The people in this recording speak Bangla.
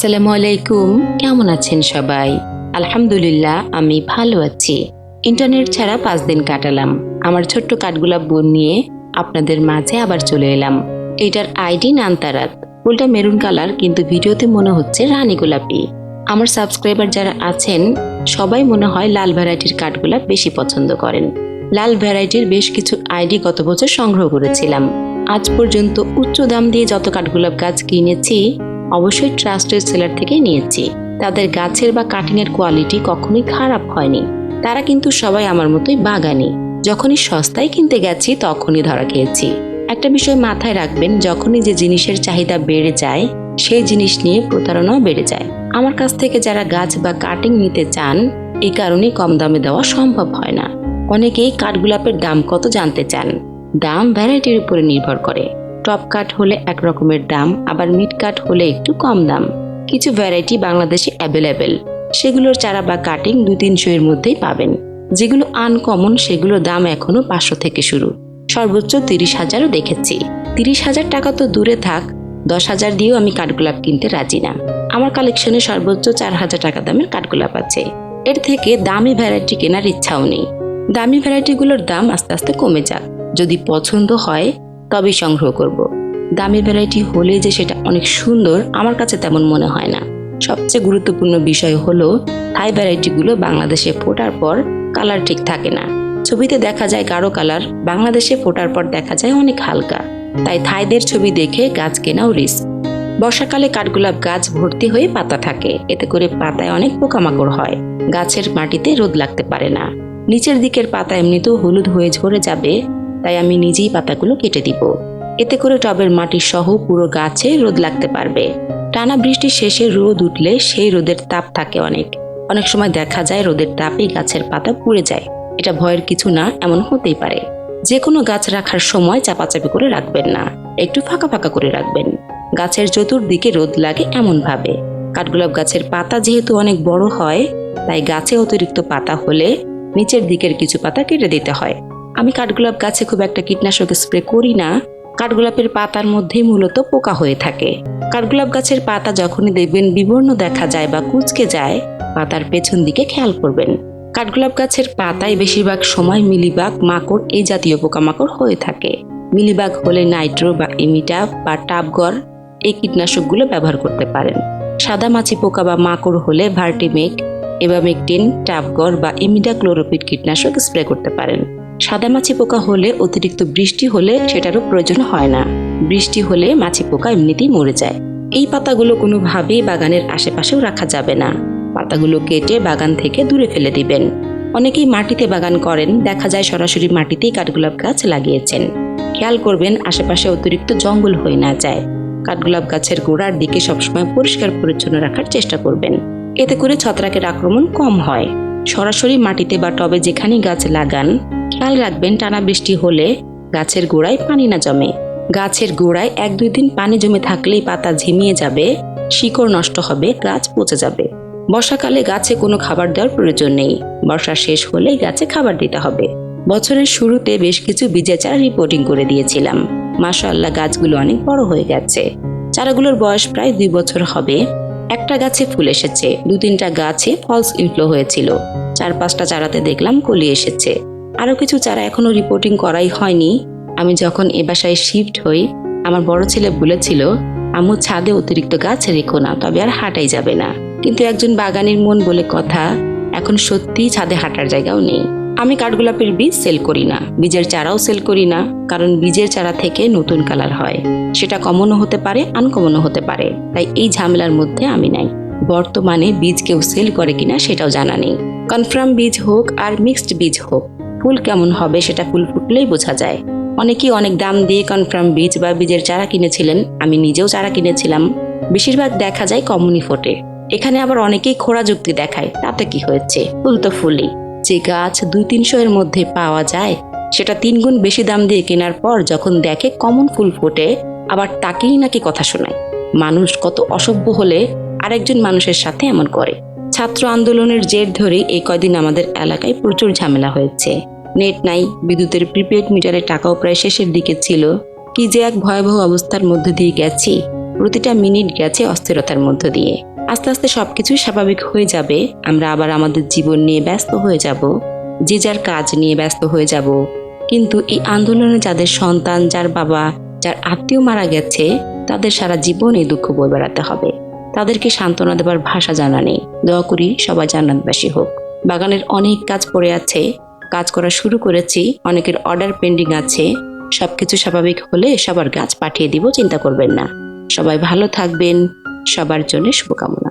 আসসালামু আলাইকুম। কেমন আছেন সবাই? আলহামদুলিল্লাহ, আমি ভালো আছি। ইন্টারনেট ছাড়া পাঁচ দিন কাটালাম। আমার ছোট্ট কাঠগোলাপ বোন নিয়ে আপনাদের মাঝে আবার চলে এলাম। এটার আইডি নান্তারাত। ফুলটা মেরুন কালার, কিন্তু ভিডিওতে মনে হচ্ছে রানী গোলাপি। আমার সাবস্ক্রাইবার যারা আছেন, সবাই মনে হয় লাল ভ্যারাইটির কাঠগোলাপ বেশি পছন্দ করেন। লাল ভ্যারাইটির বেশ কিছু আইডি গত বছর সংগ্রহ করেছিলাম। আজ পর্যন্ত উচ্চ দাম দিয়ে যত কাঠগোলাপ গাছ কিনেছি অবশ্যই ট্রাস্টেড সেলার থেকে নিয়েছি। তাদের গাছের বা কাটিংয়ের কোয়ালিটি কখনোই খারাপ হয়নি। তারা কিন্তু সবাই আমার মতোই বাগানি। যখনই সস্তায় কিনতে গেছি, তখনই ধরা খেয়েছি। একটা বিষয় মাথায় রাখবেন, যখনই যে জিনিসের চাহিদা বেড়ে যায়, সেই জিনিস নিয়ে প্রতারণাও বেড়ে যায়। আমার কাছ থেকে যারা গাছ বা কাটিং নিতে চান, এই কারণে কম দামে দেওয়া সম্ভব হয় না। অনেকেই কাঠগোলাপের দাম কত জানতে চান? দাম ভ্যারাইটির উপরে নির্ভর করে। টপ কাট হলে এক রকমের দাম, আবার মিড কাট হলে একটু কম দাম। কিছু ভ্যারাইটি বাংলাদেশে অ্যাভেলেবেল সেগুলোর চারা বা কাটিং দু তিনশো এর মধ্যেই পাবেন। যেগুলো আনকমন সেগুলোর দাম এখনও পাঁচশো থেকে শুরু। সর্বোচ্চ তিরিশ হাজারও দেখেছি। তিরিশ হাজার টাকা তো দূরে থাক, দশ হাজার দিয়েও আমি কাঠগোলাপ কিনতে রাজি না। আমার কালেকশনে সর্বোচ্চ চার হাজার টাকা দামের কাঠগোলাপ আছে। এর থেকে দামি ভ্যারাইটি কেনার ইচ্ছাও নেই। দামি ভ্যারাইটিগুলোর দাম আস্তে আস্তে কমে যাক। যদি পছন্দ হয় তবেই সংগ্রহ করব। দামি ভ্যারাইটি হলে যে সেটা অনেক সুন্দর, আমার কাছে তেমন মনে হয় না। সবচেয়ে গুরুত্বপূর্ণ বিষয় হলো থাই ভ্যারাইটিগুলো বাংলাদেশে ফোটার পর কালার ঠিক থাকে না। ছবিতে দেখা যায় গাঢ় কালার বাংলাদেশে ফোটার পর দেখা যায় অনেক হালকা। তাই থাইদের ছবি দেখে গাছ কেনাও রিস্ক বর্ষাকালে কাঠগোলাপ গাছ ভর্তি হয়ে পাতা থাকে, এতে করে পাতায় অনেক পোকামাকড় হয়। গাছের মাটিতে রোদ লাগতে পারে না। নিচের দিকের পাতা এমনিতেও হলুদ হয়ে ঝরে যাবে তাই আমি নিজেই পাতাগুলো কেটে দিব। এতে করে টবের মাটি সহ পুরো গাছে রোদ লাগতে পারবে। টানা বৃষ্টি শেষে রোদ উঠলে সেই রোদের তাপ থাকে অনেক। অনেক সময় দেখা যায় রোদের তাপে গাছের পাতা পুড়ে যায়। এটা ভয়ের কিছু না, এমন হতেই পারে। যে কোনো গাছ রাখার সময় চাপাচাপি করে রাখবেন না। একটু ফাঁকা ফাঁকা করে রাখবেন। গাছের চতুর্দিকে রোদ লাগে এমন ভাবে কাঠগোলাপ গাছের পাতা যেহেতু অনেক বড় হয়, তাই গাছে অতিরিক্ত পাতা হলে নিচের দিকের কিছু পাতা কেটে দিতে হয়। আমি কাঠগোলাপ গাছে খুব একটা কীটনাশক স্প্রে করি না। কাঠগোলাপের পাতার মধ্যেই মূলত পোকা হয়ে থাকে। কাঠগোলাপ গাছের পাতা যখনই দেখবেন বিবর্ণ দেখা যায় বা কুচকে যায়, পাতার পেছন দিকে খেয়াল করবেন। কাঠগোলাপ গাছের পাতায় বেশিরভাগ সময় মিলিবাগ, মাকড় এই জাতীয় পোকামাকড় হয়ে থাকে। মিলিবাগ হলে নাইট্রো বা ইমিটা বা টাবগর এই কীটনাশকগুলো ব্যবহার করতে পারেন। সাদা মাছি পোকা বা মাকড় হলে ভার্টিমেক এবামেকটিন টাবগর বা ইমিডা ক্লোরোপিড কীটনাশক স্প্রে করতে পারেন। সাদা মাছি পোকা হলে অতিরিক্ত বৃষ্টি হলে সেটারও প্রয়োজন হয় না। বৃষ্টি হলে মাছি পোকা এমনিতেই মরে যায়। এই পাতাগুলো কোনোভাবেই বাগানের আশেপাশেও রাখা যাবে না। পাতাগুলো কেটে বাগান থেকে দূরে ফেলে দিবেন। অনেকেই মাটিতে বাগান করেন। দেখা যায় সরাসরি মাটিতেই কাঠগোলাপ গাছ লাগিয়েছেন। খেয়াল করবেন, আশেপাশে অতিরিক্ত জঙ্গল হয়ে না যায়। কাঠগোলাপ গাছের গোড়ার দিকে সবসময় পরিষ্কার পরিচ্ছন্ন রাখার চেষ্টা করবেন। এতে করে ছত্রাকের আক্রমণ কম হয়। সরাসরি মাটিতে বা টবে যেখানেই গাছ লাগান খেয়াল রাখবেন, টানা বৃষ্টি হলে গাছের গোড়ায় পানি না জমে। গাছের গোড়ায় এক দুই দিন পানি জমে থাকলেই পাতা ঝিমিয়ে যাবে, শিকড় নষ্ট হবে, গাছ পচে যাবে। বর্ষাকালে গাছে কোনো খাবার দেওয়ার প্রয়োজন নেই। বর্ষা শেষ হলেই গাছে খাবার দিতে হবে। বছরের শুরুতে বেশ কিছু বীজের চারা রিপোর্টিং করে দিয়েছিলাম। মাশাআল্লাহ, গাছগুলো অনেক বড় হয়ে গেছে। চারাগুলোর বয়স প্রায় দুই বছর হবে। একটা গাছে ফুল এসেছে। দু তিনটা গাছে ফলস ইনফ্লো হয়েছিল। চার পাঁচটা চারাতে দেখলাম কলি এসেছে। আরও কিছু চারা এখনও রিপোর্টিং করাই হয়নি। আমি যখন এ বাসায় শিফট হই, আমার বড় ছেলে বলেছিল, আম্মু, ছাদে অতিরিক্ত গাছ রেখো না, তবে আর হাঁটাই যাবে না। কিন্তু একজন বাগানের মন বলে কথা, এখন সত্যিই ছাদে হাঁটার জায়গাও নেই। আমি কাঠগোলাপের বীজ সেল করি না, বীজের চারাও সেল করি না, কারণ বীজের চারা থেকে নতুন কালার হয়। সেটা কমনও হতে পারে আনকমনও হতে পারে। তাই এই ঝামেলার মধ্যে আমি নাই। বর্তমানে বীজ কেউ সেল করে কিনা সেটাও জানা নেই। কনফার্ম বীজ হোক আর মিক্সড বীজ হোক ফুল কেমন হবে সেটা ফুল ফুটলেই বোঝা যায়। অনেকেই অনেক দাম দিয়ে কনফার্ম বীজ বা বীজের চারা কিনেছিলেন। আমি নিজেও চারা কিনেছিলাম। বেশিরভাগ দেখা যায় কমনই ফোটে। এখানে আবার অনেকেই খোড়া যুক্তি দেখায়, তাতে কি হয়েছে? ফুল তো ফুলই। যে গাছ দুই তিনশো এর মধ্যে পাওয়া যায়, সেটা তিন গুণ বেশি দাম দিয়ে কেনার পর যখন দেখে কমন ফুল ফোটে, আবার তাকেই নাকি কথা শোনায়। মানুষ কত অসভ্য হলে আরেকজন মানুষের সাথে এমন করে। ছাত্র আন্দোলনের জের ধরে এই কয়দিন আমাদের এলাকায় প্রচুর ঝামেলা হয়েছে। নেট নাই, বিদ্যুতের প্রিপেড মিটারের টাকাও প্রায় শেষের দিকে ছিল। কি যে এক ভয়াবহ অবস্থার মধ্য দিয়ে গেছি। প্রতিটা মিনিট গেছে অস্থিরতার মধ্য দিয়ে। আস্তে আস্তে সবকিছুই স্বাভাবিক হয়ে যাবে, আমরা আবার আমাদের জীবন নিয়ে ব্যস্ত হয়ে যাব। যে যার কাজ নিয়ে ব্যস্ত হয়ে যাব। কিন্তু এই আন্দোলনে যাদের সন্তান, যার বাবা, যার আত্মীয় মারা গেছে, তাদের সারা জীবন এই দুঃখ বয়ে বেড়াতে হবে। তাদেরকে সান্ত্বনা দেবার ভাষা জানা নেই। দোয়া করি সবাই জান্নাতবাসী হোক। বাগানের অনেক কাজ পড়ে আছে। কাজ করা শুরু করেছি। অনেকের অর্ডার পেন্ডিং আছে। সবকিছু স্বাভাবিক হলে সবার গাছ পাঠিয়ে দিব, চিন্তা করবেন না। সবাই ভালো থাকবেন। সবার জন্য শুভকামনা।